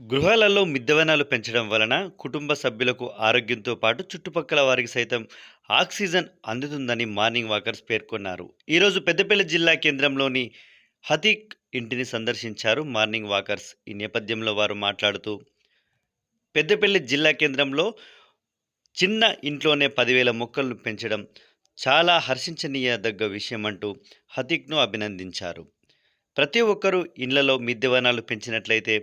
గృహాలలో మిద్దెవనాలు పెంచడం వలన కుటుంబ సభ్యులకు ఆరోగ్యంతో పాటు చుట్టుపక్కల వారికి సైతం ఆక్సిజన్ అందుతుందని మార్నింగ్ వాకర్స్ పేర్కొన్నారు. ఈరోజు పెద్దపల్లి జిల్లా కేంద్రంలోని హతీక్ ఇంటిని సందర్శించారు మార్నింగ్ వాకర్స్. ఈ నేపథ్యంలో వారు మాట్లాడుతూ పెద్దపల్లి జిల్లా కేంద్రంలో చిన్న ఇంట్లోనే పదివేల మొక్కలను పెంచడం చాలా హర్షించనీయదగ్గ విషయం అంటూ హతీక్ను అభినందించారు. ప్రతి ఒక్కరూ ఇళ్ళలో మిద్దెవనాలు పెంచినట్లయితే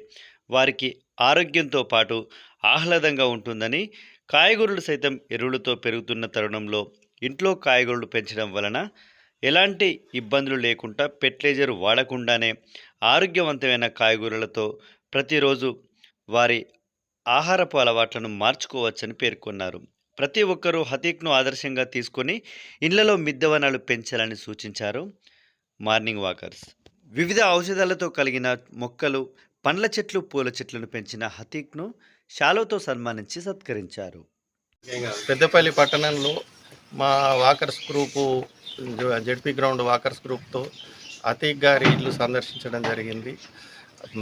వారికి ఆరోగ్యంతో పాటు ఆహ్లాదంగా ఉంటుందని కాయగూరలు సైతం ఎరువులతో పెరుగుతున్న తరుణంలో ఇంట్లో కాయగూరలు పెంచడం వలన ఎలాంటి ఇబ్బందులు లేకుండా ఫెర్టిలైజర్ వాడకుండానే ఆరోగ్యవంతమైన కాయగూరలతో ప్రతిరోజు వారి ఆహారపు అలవాట్లను మార్చుకోవచ్చని పేర్కొన్నారు. ప్రతి ఒక్కరూ హతీక్ను ఆదర్శంగా తీసుకొని ఇళ్ళలో మిద్దవనాలు పెంచాలని సూచించారు మార్నింగ్ వాకర్స్. వివిధ ఔషధాలతో కలిగిన మొక్కలు పండ్ల చెట్లు పూల చెట్లను పెంచిన హతీక్ను షాలోతో సన్మానించి సత్కరించారు. పెద్దపల్లి పట్టణంలో మా walkers group ZP ground walkers గ్రూప్తో Atiq గారి ఇల్లు సందర్శించడం జరిగింది.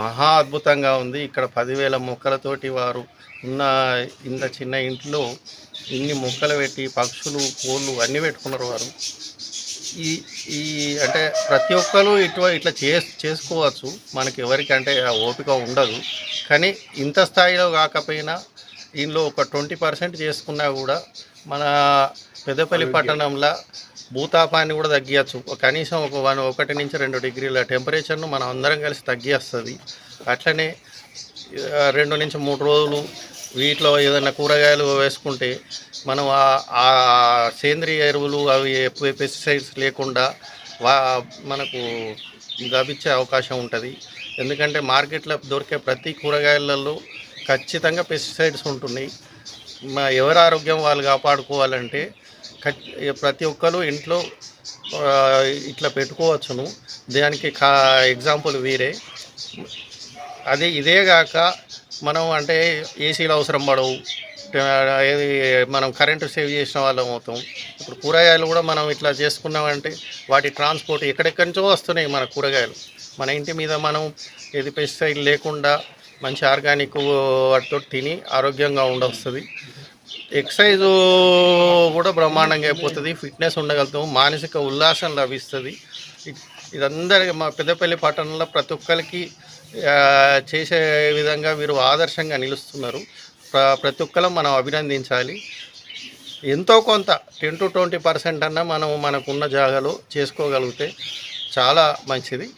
మహా అద్భుతంగా ఉంది. ఇక్కడ పదివేల మొక్కలతోటి వారు ఉన్న ఇంత చిన్న ఇంట్లో ఇన్ని మొక్కలు పెట్టి పక్షులు పూలు అన్నీ పెట్టుకున్నారు వారు. ఈ ఈ అంటే ప్రతి ఒక్కరు ఇటు ఇట్లా చే చేసుకోవచ్చు. మనకి ఎవరికి అంటే ఆ ఓపిక ఉండదు. కానీ ఇంత స్థాయిలో కాకపోయినా దీనిలో ఒక ట్వంటీ పర్సెంట్ చేసుకున్నా కూడా మన పెద్దపల్లి పట్టణంలో భూతాపాన్ని కూడా తగ్గించచ్చు కనీసం ఒక వన్ ఒకటి నుంచి రెండు డిగ్రీల టెంపరేచర్ను మనం అందరం కలిసి తగ్గిస్తుంది అట్లనే రెండు నుంచి మూడు రోజులు వీటిలో ఏదైనా కూరగాయలు వేసుకుంటే మనం ఆ- సేంద్రియ ఎరువులు అవి పెస్టిసైడ్స్ లేకుండా వా మనకు లభించే అవకాశం ఉంటుంది. ఎందుకంటే మార్కెట్లో దొరికే ప్రతి కూరగాయలలో ఖచ్చితంగా పెస్టిసైడ్స్ ఉంటున్నాయి. మా ఎవరి ఆరోగ్యం వాళ్ళు కాపాడుకోవాలంటే ప్రతి ఒక్కరు ఇంట్లో ఇట్లా పెట్టుకోవచ్చును. దానికి కా ఎగ్జాంపుల్ వీరే. అదే ఇదే కాక మనం అంటే ఏసీలు అవసరం పడవు. ఏది మనం కరెంటు సేవ్ చేసిన వాళ్ళం అవుతాం. ఇప్పుడు కూరగాయలు కూడా మనం ఇట్లా చేసుకున్నామంటే వాటి ట్రాన్స్పోర్ట్ ఎక్కడెక్కడి నుంచో వస్తున్నాయి మన కూరగాయలు. మన ఇంటి మీద మనం ఏది పెస్టిసైడ్ లేకుండా మంచి ఆర్గానిక్ వాటితో తిని ఆరోగ్యంగా ఉండొస్తుంది. ఎక్సర్సైజ్ కూడా బ్రహ్మాండంగా అయిపోతుంది. ఫిట్నెస్ ఉండగలుగుతాము. మానసిక ఉల్లాసం లభిస్తుంది. ఇదందరి మా పెద్దపల్లి పట్టణంలో ప్రతి ఒక్కరికి చేసే విధంగా వీరు ఆదర్శంగా నిలుస్తున్నారు. ప్రతి ఒక్కరం మనం అభినందించాలి. ఎంతో కొంత టెన్ టు ట్వంటీ పర్సెంట్ అన్నా మనం మనకున్న జాగాలో చేసుకోగలిగితే చాలా మంచిది.